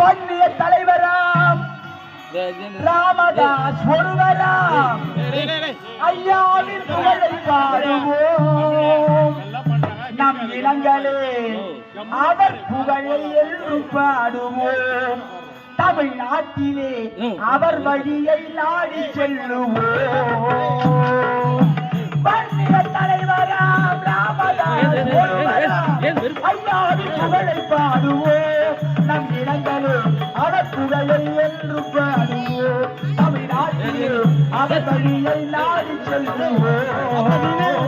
பண்ணிய தலைவராம். ராமதாஸ் ஒருவராம். ஐயாவின் புகழை பாடுவோம். நம் இளங்களே அவர் புகழை என்றும் பாடுவோம். தமிழ்நாட்டிலே அவர் வழியை நாடி செல்லுவோம். பண்ணிய தலைவராம் ராமதாஸ் ஐயாவின் புகழை பாடுவோம். தமிழ்நாட்டிலே நாடி செல்லுவோம்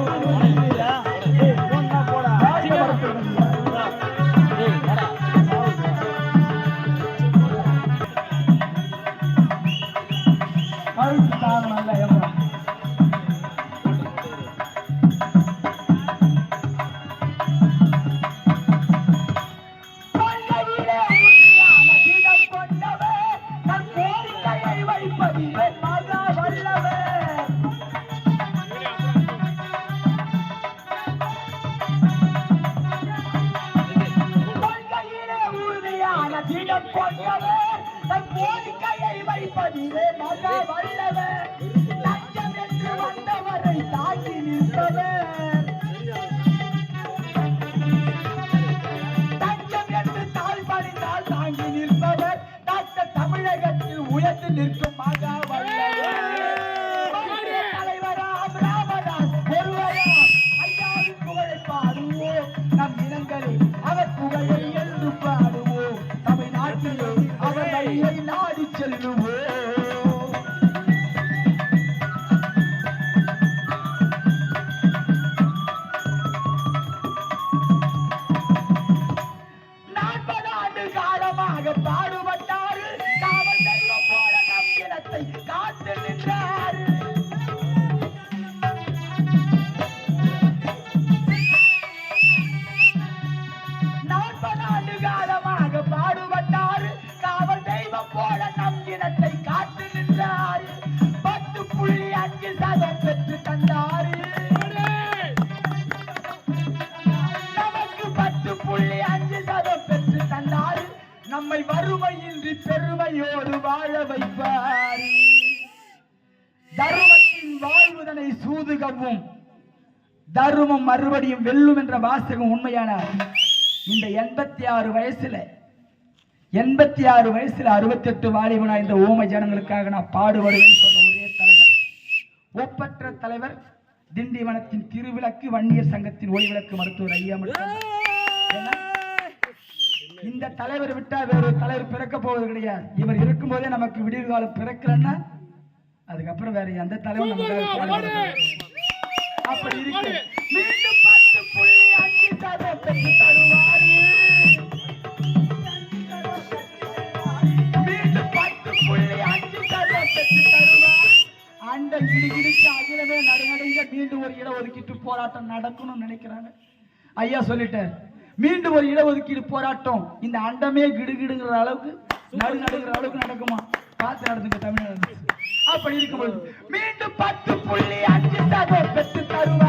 வைப்பதிலே மகா வல்லவர். லஞ்சம் என்று வந்தவரை தாக்கி நிற்பவர் தஞ்சம் என்று தாழ் தாங்கி நிற்பவர் டாக்டர் தமிழகத்தில் உயர்ந்து நிற்கும் மகா நம்மை வறுமையின்றி பெருமையோடு வாழ வைப்பார். தர்மத்தின் வாழ்வுதனை சூதுகவும் தர்மம் மறுபடியும் வெல்லும் என்ற வாசகம் உண்மையான இந்த எண்பத்தி ஆறு வயசுல எண்பத்தி ஆறு வயசுல அறுபத்தெட்டு வாலிபனா இந்த ஊமை ஜனங்களுக்காக நான் பாடுபடுவேன் சொன்ன ஒரே தலைவர் ஒப்பற்ற தலைவர் திண்டிவனத்தின் திருவிளக்கு வன்னியர் சங்கத்தின் ஒளிவிளக்கு மருத்துவர் ஐயா மட்டும் இந்த தலைவர் விட்டா வேற தலைவர் பிறக்க போவது கிடையாது. இவர் இருக்கும்போதே நமக்கு விடிவு காலம் பிறக்கலன்னா அதுக்கப்புறம் வேற எந்த பாடுபட முடியாது. அப்படி இருக்கு. மீண்டும் பத்து புள்ளி அஞ்சு சதம் பெற்று தருவாரு. மீண்டும் பத்து புள்ளி அஞ்சு சதம் பெற்று தருவார். அந்த கிடுகிடுக்கு அகிலமே நடுநடுங்க மீண்டும் ஒரு இடஒதுக்கீட்டு போராட்டம் நடக்கணும்னு நினைக்கிறாங்க. ஐயா சொல்லிட்டார் மீண்டும் ஒரு இடஒதுக்கீடு போராட்டம். இந்த அண்டமே கிடுகிடுங்கிற அளவுக்கு நடு நடுங்கிற அளவுக்கு நடக்குமா? பார்த்து நடந்துங்க தமிழ்நாடு அப்படி இருக்கும்போது மீண்டும் பத்து புள்ளி அஞ்சு சதம் பெற்று தருவாரு.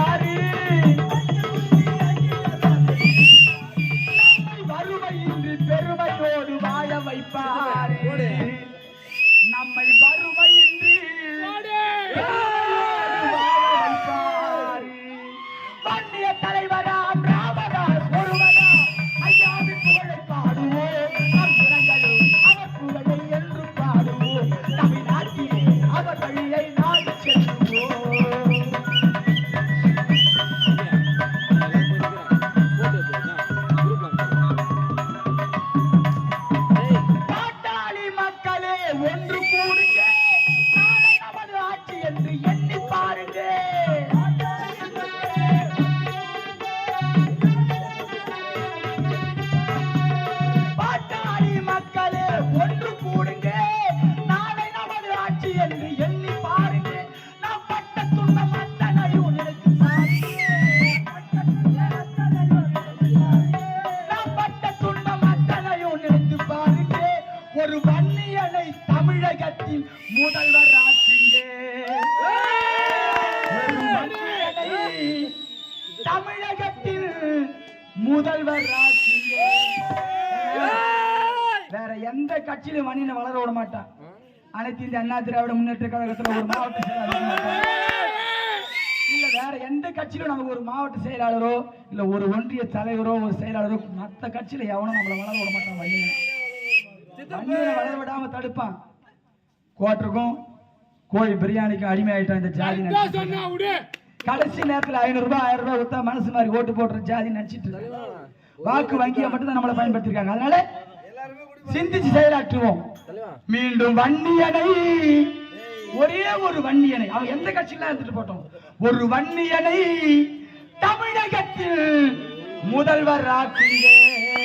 தமிழகத்தின் முதல்வர் ஆக்குங்க. தமிழகத்தில் முதல்வர் ஆக்குங்க. வேற எந்த கட்சியிலும் மணியில வளர விட மாட்டான். அனைத்து இந்த அண்ணா திராவிட முன்னேற்ற கழகத்தில் ஒரு மாவட்ட இல்ல வேற எந்த கட்சியிலும் நமக்கு ஒரு மாவட்ட செயலாளரோ இல்ல ஒரு ஒன்றிய தலைவரோ ஒரு செயலாளரோ மற்ற கட்சியில எவனும் நம்மள வளர விட மாட்டான் வன்னியனை வன்னியனை வளர விடாம தடுப்பான். கோட்டருக்கும் கோழி பிரியாணிக்கும் அடிமை ஆயிட்டான் இந்த ஜாதி. கடைசி நேரத்துல ஐநூறு ரூபாய் ஆயிரம் ரூபாய் கொடுத்தா மனசு மாதிரி ஓட்டு போடுற ஜாதி நினைச்சிட்டு வாக்கு வங்கியை மட்டும் தான் நம்மளை பயன்படுத்திருக்காங்க அதனால சிந்திச்சு செயலாற்றுவோம். மீண்டும் வன்னியனை. ஒரே ஒரு வன்னியனை. அவன் எந்த கட்சியில இருந்துட்டு போட்டோம்? ஒரு வன்னியனை தமிழகத்தில் முதல்வர் தலைவர்